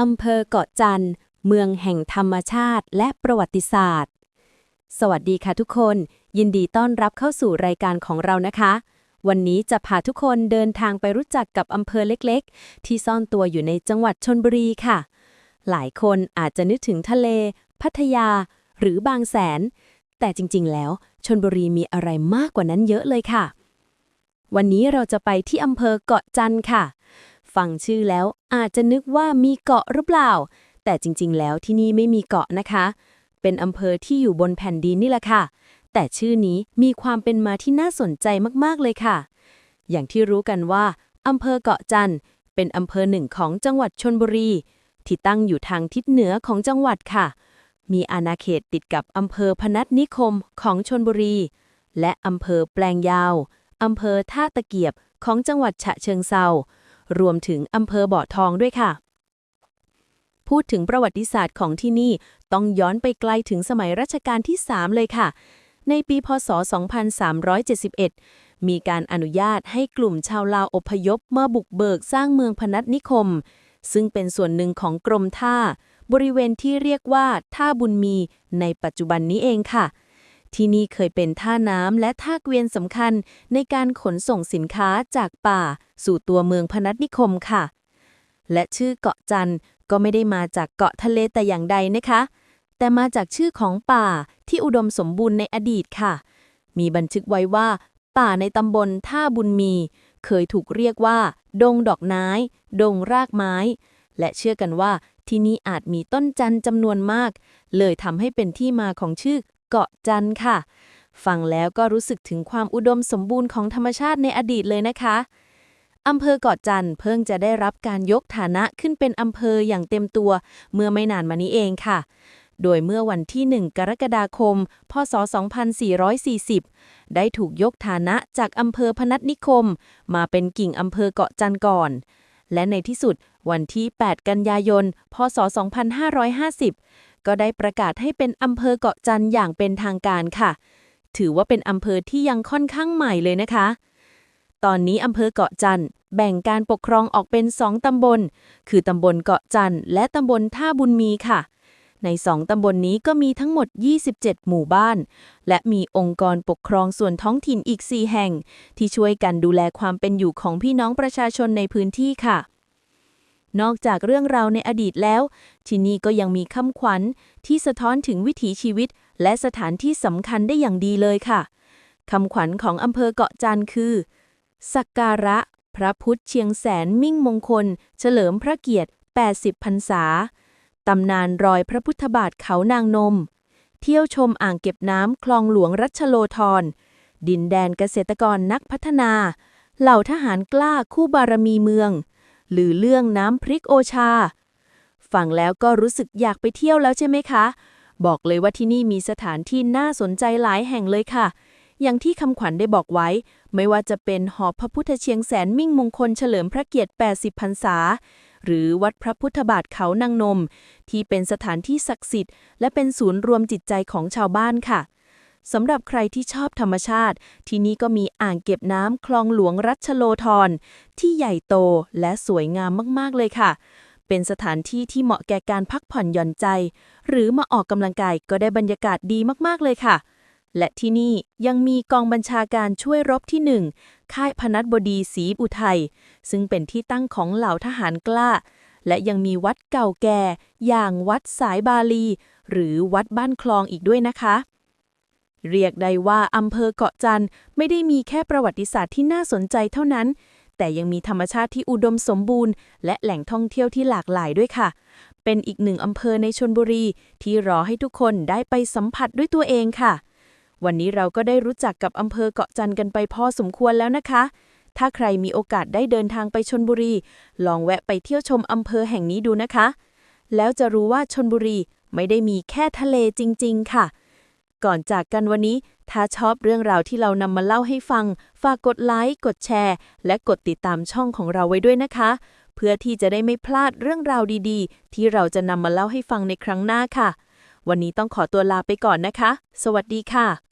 อำเภอเกาะจันทร์ เมืองแห่งธรรมชาติและประวัติศาสตร์ สวัสดีค่ะทุกคน ยินดีต้อนรับเข้าสู่รายการของเรานะคะ วันนี้จะพาทุกคนเดินทางไปรู้จักกับอำเภอเล็กๆ ที่ซ่อนตัวอยู่ในจังหวัดชนบุรีค่ะ หลายคนอาจจะนึกถึงทะเล พัทยา หรือบางแสน แต่จริงๆ แล้วชนบุรีมีอะไรมากกว่านั้นเยอะเลยค่ะ วันนี้เราจะไปที่อำเภอเกาะจันทร์ค่ะ ฟังชื่อแล้วอาจจะนึกว่ามีเกาะหรือเปล่า แต่จริงๆ แล้วที่นี่ไม่มีเกาะนะคะ เป็นอำเภอที่อยู่บนแผ่นดินนี่แหละค่ะ แต่ชื่อนี้มีความเป็นมาที่น่าสนใจมากๆเลยค่ะ อย่างที่รู้กันว่าอำเภอเกาะจันทร์เป็นอำเภอหนึ่งของจังหวัดชนบุรี ที่ตั้งอยู่ทางทิศเหนือของจังหวัดค่ะ มีอาณาเขตติดกับอำเภอพนัสนิคมของชนบุรี และอำเภอแปลงยาวอำเภอท่าตะเกียบของจังหวัดฉะเชิงเซา รวมถึงอำเภอบ่อทองด้วยค่ะ พูดถึงประวัติศาสตร์ของที่นี่ต้องย้อนไปไกลถึงสมัยรัชกาลที่ 3 เลยค่ะ ในปีพศ 2371 มีการอนุญาตให้กลุ่มชาวลาวอพยพมาบุกเบิกสร้างเมืองพนัสนิคม ซึ่งเป็นส่วนหนึ่งของกรมท่า บริเวณที่เรียกว่าท่าบุญมีในปัจจุบันนี้เองค่ะ ที่นี่เคยเป็นท่าน้ำและท่าเกวียนสำคัญในการขนส่งสินค้าจากป่า สู่ตัวเมืองพนัสนิคมค่ะ และชื่อเกาะจันทร์ก็ไม่ได้มาจากเกาะทะเลแต่อย่างใดนะคะ แต่มาจากชื่อของป่าที่อุดมสมบูรณ์ในอดีตค่ะ มีบันทึกไว้ว่า ป่าในตำบลท่าบุญมี เคยถูกเรียกว่า ดงดอกไม้ดงรากไม้ และเชื่อกันว่าที่นี่อาจมีต้นจันทร์จำนวนมาก เลยทำให้เป็นที่มาของชื่อ เกาะจันค่ะ ฟังแล้วก็รู้สึกถึงความอุดมสมบูรณ์ของธรรมชาติในอดีตเลยนะคะอำเภอเกาะจันเพิ่งจะได้รับการยกฐานะขึ้นเป็นอำเภออย่างเต็มตัว เมื่อไม่นานมานี้เองค่ะ โดยเมื่อวันที่ 1 กรกฎาคม พศ 2440 ได้ถูกยกฐานะจากอำเภอพนัสนิคม มาเป็นกิ่งอำเภอเกาะจันก่อน และในที่สุดวันที่ 8 กันยายน พศ 2550 ก็ได้ประกาศให้เป็นอำเภอเกาะจันทร์อย่างเป็นทางการค่ะ ถือว่าเป็นอำเภอที่ยังค่อนข้างใหม่เลยนะคะ ตอนนี้อำเภอเกาะจันทร์แบ่งการปกครองออกเป็น2ตำบล คือตำบลเกาะจันทร์และตำบลท่าบุญมีค่ะ ใน2ตำบลนนี้ก็มีทั้งหมด 27 หมู่บ้าน และมีองค์กรปกครองส่วนท้องถิ่นอีก 4 แห่ง ที่ช่วยกันดูแลความเป็นอยู่ของพี่น้องประชาชนในพื้นที่ค่ะ นอกจากเรื่องราวในอดีตแล้ว ที่นี่ก็ยังมีคำขวัญที่สะท้อนถึงวิถีชีวิต และสถานที่สำคัญได้อย่างดีเลยค่ะคำขวัญของอำเภอเกาะจันคือ สักการะ พระพุทธเชียงแสนมิ่งมงคล เฉลิมพระเกียรติ 80พรรษา ตำนานรอยพระพุทธบาทเขานางนม เที่ยวชมอ่างเก็บน้ำคลองหลวงรัชโลธร ดินแดนเกษตรกรนักพัฒนา เหล่าทหารกล้าคู่บารมีเมือง หรือเรื่องน้ำพริกโอชา ฟังแล้วก็รู้สึกอยากไปเที่ยวแล้วใช่ไหมคะ บอกเลยว่าที่นี่มีสถานที่น่าสนใจหลายแห่งเลยค่ะ อย่างที่คำขวัญได้บอกไว้ ไม่ว่าจะเป็นหอพระพุทธเชียงแสนมิ่งมงคลเฉลิมพระเกียรติ 80พรรษา หรือวัดพระพุทธบาทเขานางนม ที่เป็นสถานที่ศักดิ์สิทธิ์ และเป็นศูนย์รวมจิตใจของชาวบ้านค่ะ สำหรับใครที่ชอบธรรมชาติ ที่นี่ก็มีอ่างเก็บน้ำคลองหลวงรัชโลธรที่ใหญ่โตและสวยงามมากๆเลยค่ะ เป็นสถานที่ที่เหมาะแก่การพักผ่อนหย่อนใจ หรือมาออกกำลังกายก็ได้บรรยากาศดีมากๆเลยค่ะ และที่นี่ยังมีกองบัญชาการช่วยรบที่หนึ่งค่ายพนัสบดีศรีอุทัยซึ่งเป็นที่ตั้งของเหล่าทหารกล้า และยังมีวัดเก่าแก่ อย่างวัดสายบาลี หรือวัดบ้านคลองอีกด้วยนะคะ เรียกได้ว่าอำเภอเกาะจันทร์ไม่ได้มีแค่ประวัติศาสตร์ที่น่าสนใจเท่านั้น แต่ยังมีธรรมชาติที่อุดมสมบูรณ์ และแหล่งท่องเที่ยวที่หลากหลายด้วยค่ะ เป็นอีกหนึ่งอำเภอในชนบุรี ที่รอให้ทุกคนได้ไปสัมผัสด้วยตัวเองค่ะ วันนี้เราก็ได้รู้จักกับอำเภอเกาะจันทร์กันไปพอสมควรแล้วนะคะ ถ้าใครมีโอกาสได้เดินทางไปชนบุรี ลองแวะไปเที่ยวชมอำเภอแห่งนี้ดูนะคะ แล้วจะรู้ว่าชนบุรีไม่ได้มีแค่ทะเลจริง ๆ ค่ะ ก่อนจากกันวันนี้ ถ้าชอบเรื่องราวที่เรานำมาเล่าให้ฟัง ฝากกดไลค์ กดแชร์ และกดติดตามช่องของเราไว้ด้วยนะคะ เพื่อที่จะได้ไม่พลาดเรื่องราวดี ๆ ที่เราจะนำมาเล่าให้ฟังในครั้งหน้าค่ะ วันนี้ต้องขอตัวลาไปก่อนนะคะ สวัสดีค่ะ